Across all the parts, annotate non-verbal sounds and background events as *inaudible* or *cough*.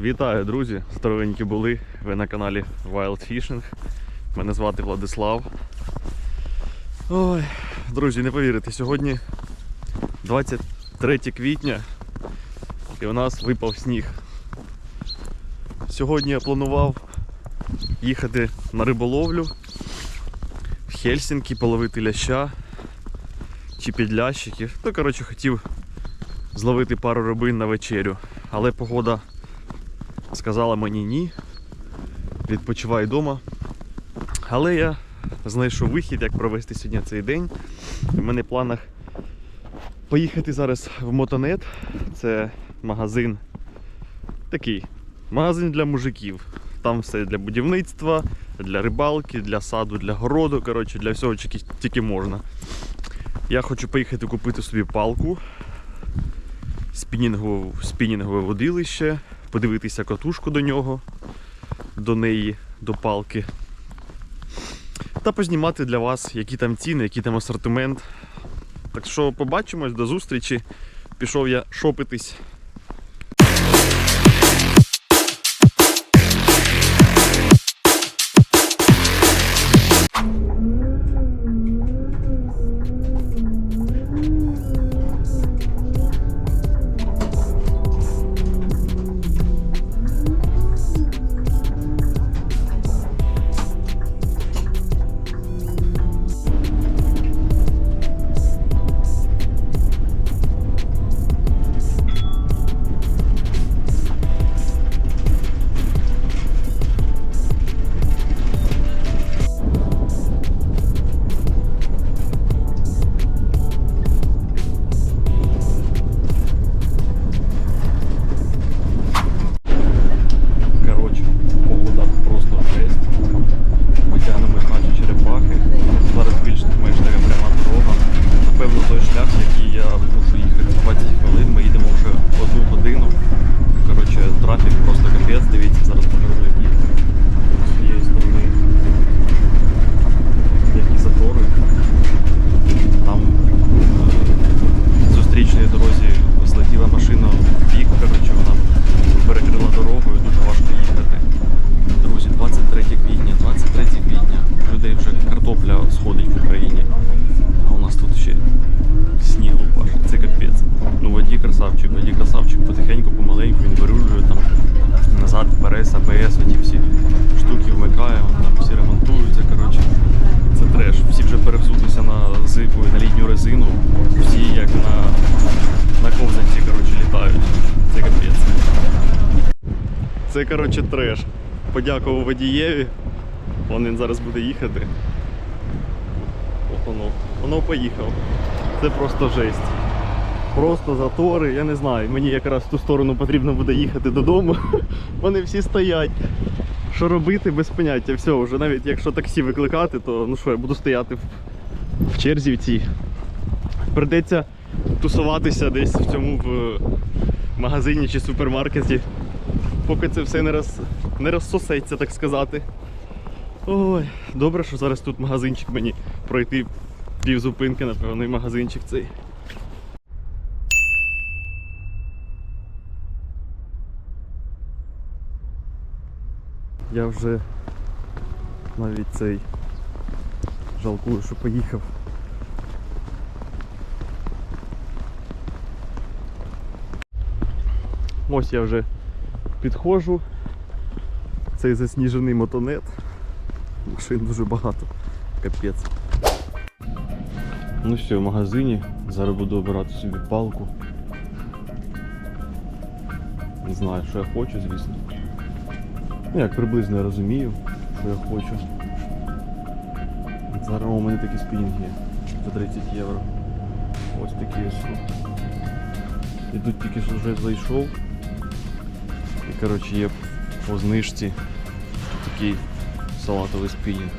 Вітаю, друзі! Здоровенькі були. Ви на каналі Wild Fishing. Мене звати Владислав. Ой, друзі, не повірите, сьогодні 23 квітня і у нас випав сніг. Сьогодні я планував їхати на риболовлю в Хельсінкі, половити ляща чи підлящиків. Ну, коротше, хотів зловити пару рибин на вечерю, але погода сказала мені ні. Відпочивай вдома. Але я знайшов вихід, як провести сьогодні цей день. У мене в планах поїхати зараз в Мотонет. Це магазин такий. Магазин для мужиків. Там все для будівництва, для рибалки, для саду, для городу, коротше, для всього тільки, тільки можна. Я хочу поїхати купити собі палку, спінінгове, водилище, подивитися катушку до нього, до неї, до палки. Та познімати для вас, які там ціни, який там асортимент. Так що побачимось, до зустрічі. Пішов я шопитись. Коротше, треш. Подякував водієві. Вон він зараз буде їхати. От воно. Воно поїхав. Це просто жесть. Просто затори, я не знаю. Мені якраз в ту сторону потрібно буде їхати додому. *laughs* Вони всі стоять. Що робити без поняття. Все, вже навіть якщо таксі викликати, то ну що, я буду стояти в, в черзі в цій. Придеться тусуватися десь в цьому в магазині чи супермаркеті поки це все не, роз, не розсосеться, так сказати. Ой, добре, що зараз тут магазинчик мені пройти пів зупинки, напевно, магазинчик цей. Я вже навіть цей жалкую, що поїхав. Ось я вже підходжу. Цей засніжений мотонет. Машин дуже багато. Капець. Ну все, в магазині. Зараз буду обирати собі палку. Не знаю, що я хочу, звісно. Ну як приблизно я розумію, що я хочу. Зараз у мене такі спінінги за 30 євро. Ось такі ось. І тут тільки що вже зайшов. Коротше є по знижці такий салатовий спінінг.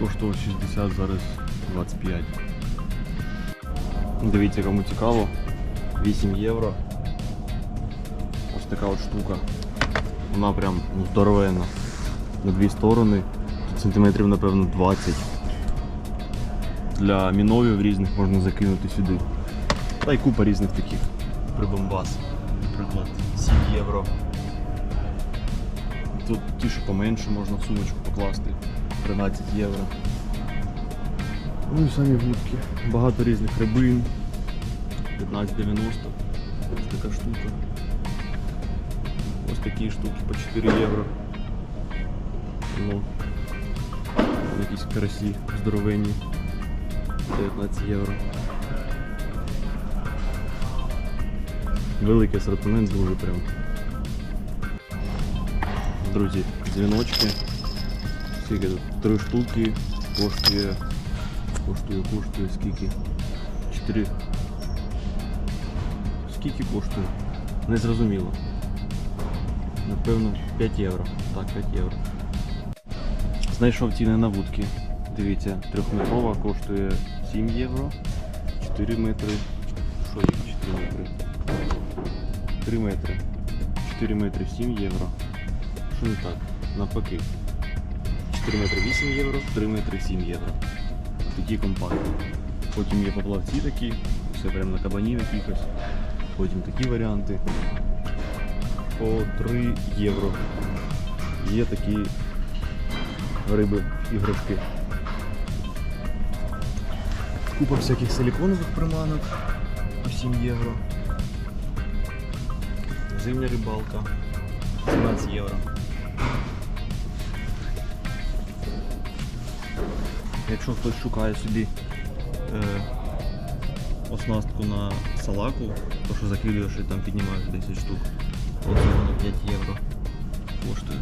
Коштував 60, зараз 25. Дивіться, кому цікаво. 8 євро. Ось така от штука. Вона прям ну, здоровенна. На дві сторони. Сантиметрів, напевно, 20. Для міновів різних можна закинути сюди. Та й купа різних таких прибамбас. Наприклад, 7 євро. Тут ті, що поменше можна в сумочку покласти. 13 євро. Ну і самі вудки. Багато різних рибин. 15,90. Ось така штука. Ось такі штуки по 4 євро. Ну, якісь карасі здоровенні. 19 євро. Великий асортимент дуже прям. Друзі, дзвіночки. Скільки тут? Три штуки. Коштує. Коштує, коштує скільки? Чотири. Скільки коштує? Не зрозуміло. Напевно 5 євро. Так, 5 євро. Знайшов ціни на вудки. Дивіться, трьохметрова коштує 7 євро. 4 метри. Що їх 4 метри? 3 метри. 4 метри 7 євро. Що не так? Навпаки. 4 метри 8 євро, 3 метри 7 євро. Такі компактні. Потім є поплавці такі, все прямо на кабані якихось. Потім такі варіанти. По 3 євро. Є такі риби, іграшки. Купа всяких силиконових приманок по 7 євро. Зимня рибалка 17 євро. Якщо хтось шукає собі е, оснастку на салаку, то що закидуєш і там піднімаєш 10 штук, оце воно 5 євро коштує.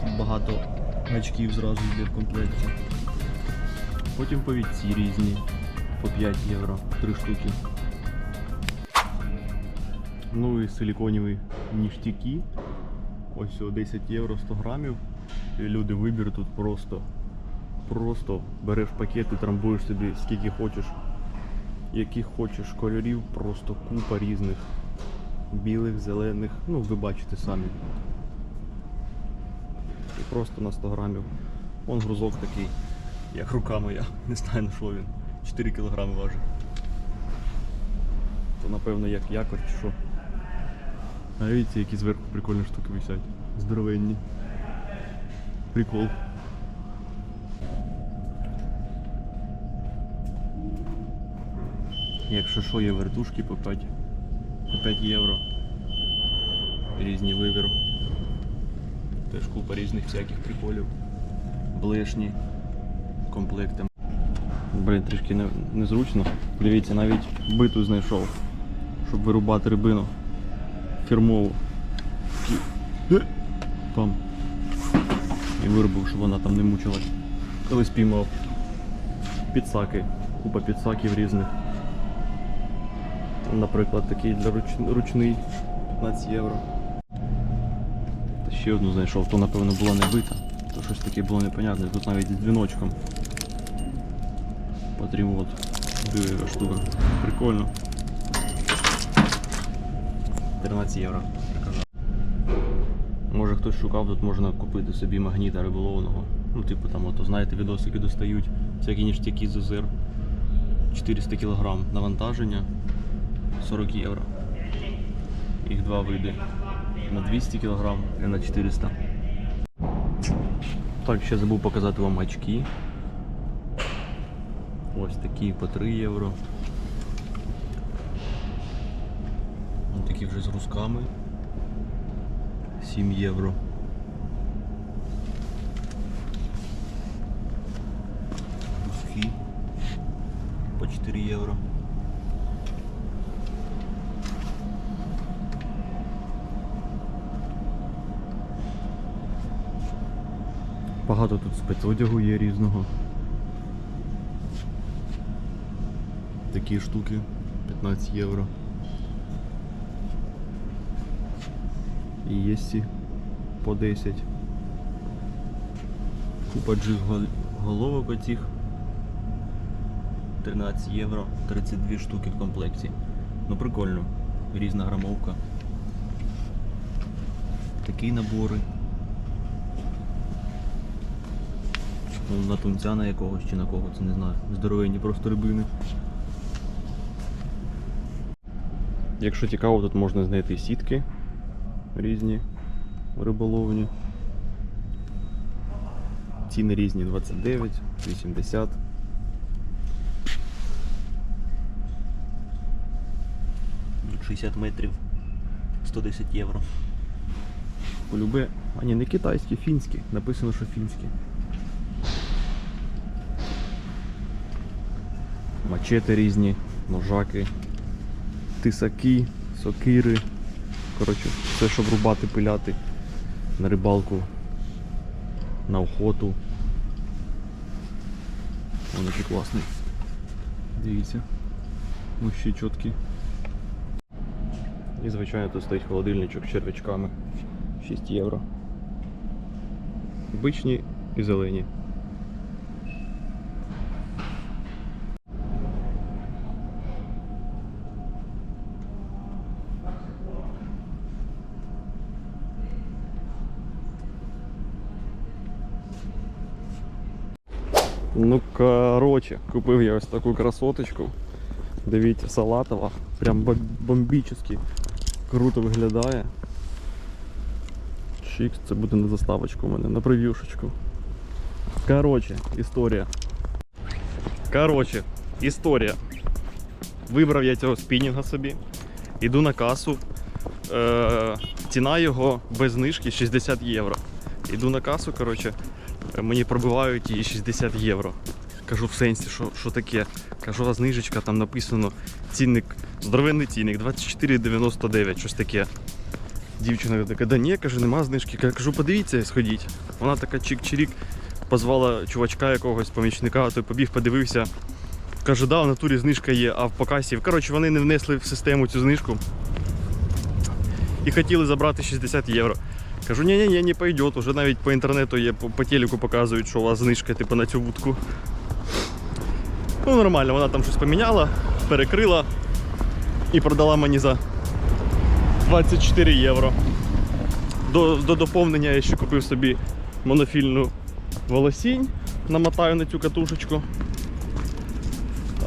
Тут багато гачків зразу йде в комплекті. Потім повідці різні по 5 євро, 3 штуки. Ну і силіконіві ніштяки. Ось 10 євро 100 грамів. І люди вибір тут просто. Просто береш пакет і трамбуєш собі скільки хочеш, яких хочеш кольорів, просто купа різних. Білих, зелених, ну ви бачите самі. І просто на 100 грамів. Вон грузок такий, як рука моя, *laughs* не знаю на що він. 4 кілограми важить. То напевно як якорь чи що. А видите, які зверху прикольні штуки висять. Здоровенні. Прикол. Якщо що, є вертушки по 5, по 5 євро. Різні вибір. Теж купа різних всяких приколів. Блешні комплекти. Блін, трішки не, незручно. Дивіться, навіть биту знайшов, щоб вирубати рибину. Фірмову. Там. І вирубив, щоб вона там не мучилась. Коли спіймав. Підсаки. Купа підсаків різних. Наприклад, такий для руч... ручний 15 євро. Та ще одну знайшов, то напевно була не бита, то щось таке було непонятне. Тут навіть з дзвіночком. Патріот. Диви, яка штука. Прикольно. 13 євро. Може хтось шукав, тут можна купити собі магніта риболовного. Ну, типу там, ото знаєте, відосики достають, всякі ніштяки з озер. 400 кг навантаження. 40 євро. Їх два види. На 200 кг і на 400. Так, ще забув показати вам очки. Ось такі по 3 євро. Ось такі вже з русками. 7 євро. Руски по 4 євро. Багато тут спецодягу є різного. Такі штуки 15 євро. І є ці по 10. Купа джиг головок оцих. 13 євро, 32 штуки в комплекті. Ну прикольно. Різна грамовка. Такі набори. Ну, на тунця на якогось чи на кого, це не знаю. Здоровенні просто рибини. Якщо цікаво, тут можна знайти сітки різні риболовні. Ціни різні 29, 80. Тут 60 метрів 110 євро. Полюби. А ні, не китайські, фінські. Написано, що фінські. Мачети різні, ножаки, тисаки, сокири. Коротше, все, щоб рубати, пиляти на рибалку, на охоту. Він який класний. Дивіться. Ще чіткі. І звичайно тут стоїть холодильничок з черв'ячками. 6 євро. Обичні і зелені. Ну, короче, купив я ось таку красоточку. Дивіться, салатова. Прям бомбічно круто виглядає. Чикс, це буде на заставочку у мене, на прев'юшечку. Короче, історія. Короче, історія. Вибрав я цього спінінга собі. Іду на касу. Е, ціна його без знижки 60 євро. Іду на касу, короче, е, мені пробивають її 60 євро. Кажу в сенсі, що, що таке? Кажу, а знижечка, там написано цінник, здоровенний цінник, 24,99, щось таке. Дівчина така, да ні, каже, нема знижки. Я Кажу, подивіться, сходіть. Вона така чик-чирік, позвала чувачка якогось помічника, той побіг, подивився. Каже, да, в натурі знижка є, а в покасі. Коротше, вони не внесли в систему цю знижку. І хотіли забрати 60 євро. Кажу, ні, ні, ні, не пойдет. Уже навіть по інтернету є, по, по телеку показують, що у вас знижка типу, на цю вудку. Ну, нормально, вона там щось поміняла, перекрила і продала мені за 24 євро. До, до доповнення я ще купив собі монофільну волосінь, намотаю на цю катушечку.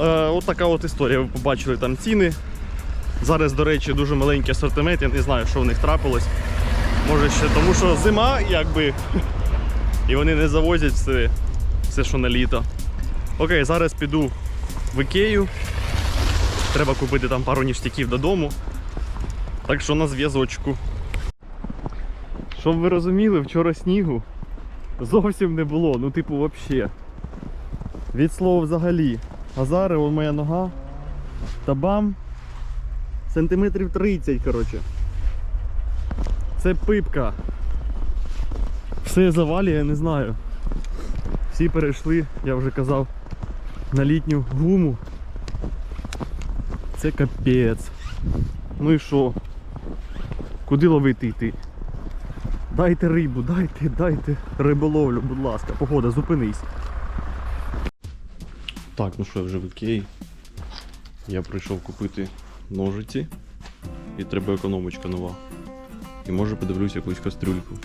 Е, от така от історія. Ви побачили там ціни. Зараз, до речі, дуже маленький асортимент, я не знаю, що в них трапилось. Може ще тому, що зима, якби. *laughs* І вони не завозять все, все що на літо. Окей, зараз піду в Ікею. Треба купити там пару ніштяків додому. Так що на зв'язочку. Щоб ви розуміли, вчора снігу зовсім не було, ну типу вообще. Від слова взагалі. А зараз от моя нога. Та бам. Сантиметрів 30, коротше. Це пипка. Все завалює, я не знаю. Всі перейшли, я вже казав, на літню гуму. Це капець. Ну і що? Куди ловити йти? Дайте рибу, дайте, дайте риболовлю, будь ласка. Погода, зупинись. Так, ну що, я вже в Ікеї. Я прийшов купити ножиці. І треба економочка нова. І може подивлюсь якусь кастрюльку.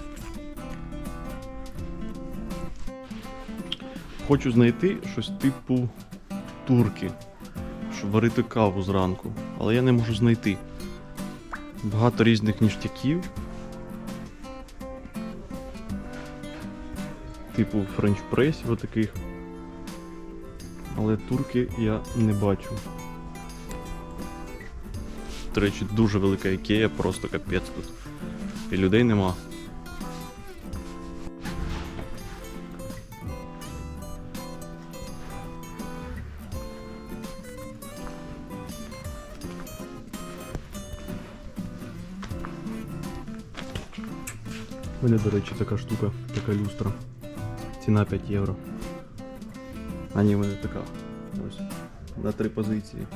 Хочу знайти щось типу турки, щоб варити каву зранку, але я не можу знайти. Багато різних ніштяків. Типу френч-пресів отаких. Але турки я не бачу. До речі, дуже велика ікея, просто капець тут. І людей нема. Мене, до речі, така штука, така люстра. Ціна 5 євро. А ні, в мене така. Ось. На три позиції.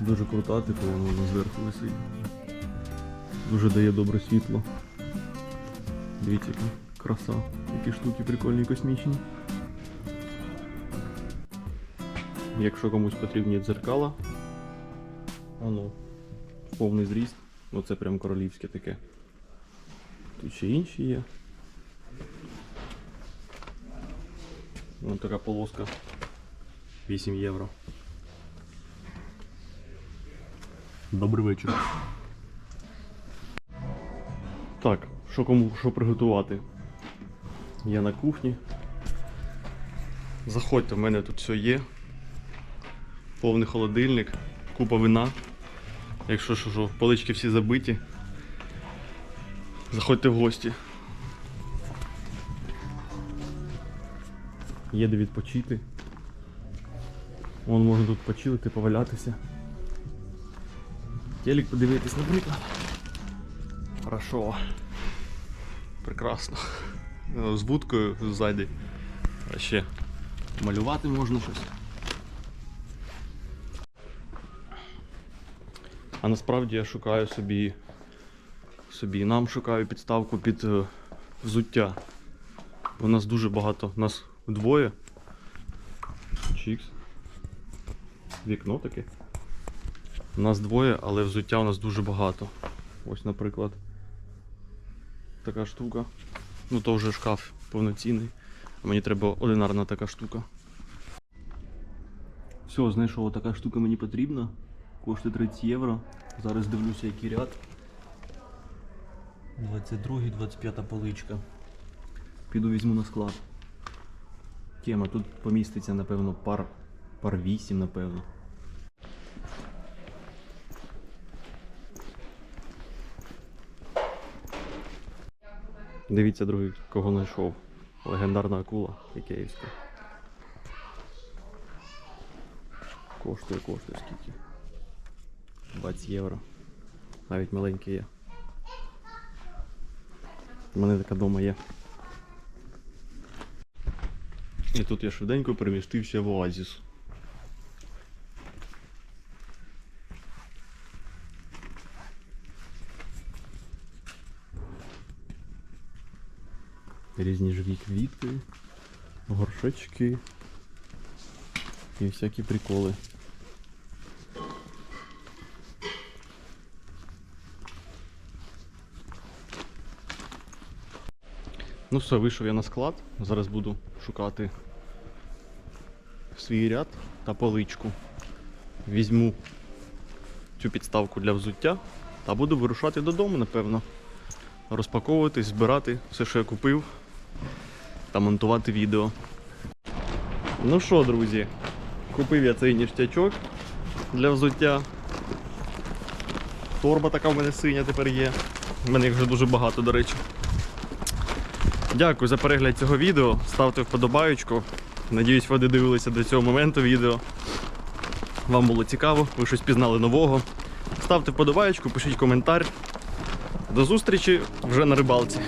Дуже крута, типу воно зверху висить. Дуже дає добре світло. Дивіться, яка краса. Які штуки прикольні космічні. Якщо комусь потрібні дзеркала, воно повний зріст, ну це прям королівське таке. Тут ще інші є. Ось така полоска 8 євро. Добрий вечір. Так, що кому що приготувати? Я на кухні. Заходьте, в мене тут все є. Повний холодильник, купа вина. Якщо що, що полички всі забиті. Заходьте в гості. Є де відпочити. Вон можна тут почилити, повалятися. Телек подивитись, наприклад. Хорошо. Прекрасно. Ну, З будкою ззаді. А ще малювати можна щось. А насправді я шукаю собі. Собі нам шукаю підставку під е, взуття. У нас дуже багато. У нас двоє. Чікс. Вікно таке. У нас двоє, але взуття у нас дуже багато. Ось, наприклад, така штука. Ну то вже шкаф повноцінний. Мені треба одинарна така штука. Все, знайшов, така штука мені потрібна. Коштує 30 євро. Зараз дивлюся, який ряд. 22 25 поличка. Піду візьму на склад. Тема, тут поміститься, напевно, пар, пар 8, напевно. Дивіться, другий, кого знайшов. Легендарна акула ікеївська. Коштує, коштує скільки? 20 євро. Навіть маленький є. У мене така дома є. І тут я швиденько перемістився в оазіс. Різні живі квіти, горшечки і всякі приколи. Ну все, вийшов я на склад. Зараз буду шукати свій ряд та поличку. Візьму цю підставку для взуття та буду вирушати додому, напевно. Розпаковуватись, збирати все, що я купив, та монтувати відео. Ну що, друзі, купив я цей ніштячок для взуття. Торба така в мене синя тепер є. У мене їх вже дуже багато, до речі. Дякую за перегляд цього відео. Ставте вподобаючку. Надіюсь, ви додивилися до цього моменту відео. Вам було цікаво, ви щось пізнали нового. Ставте вподобаючку, пишіть коментар. До зустрічі вже на рибалці.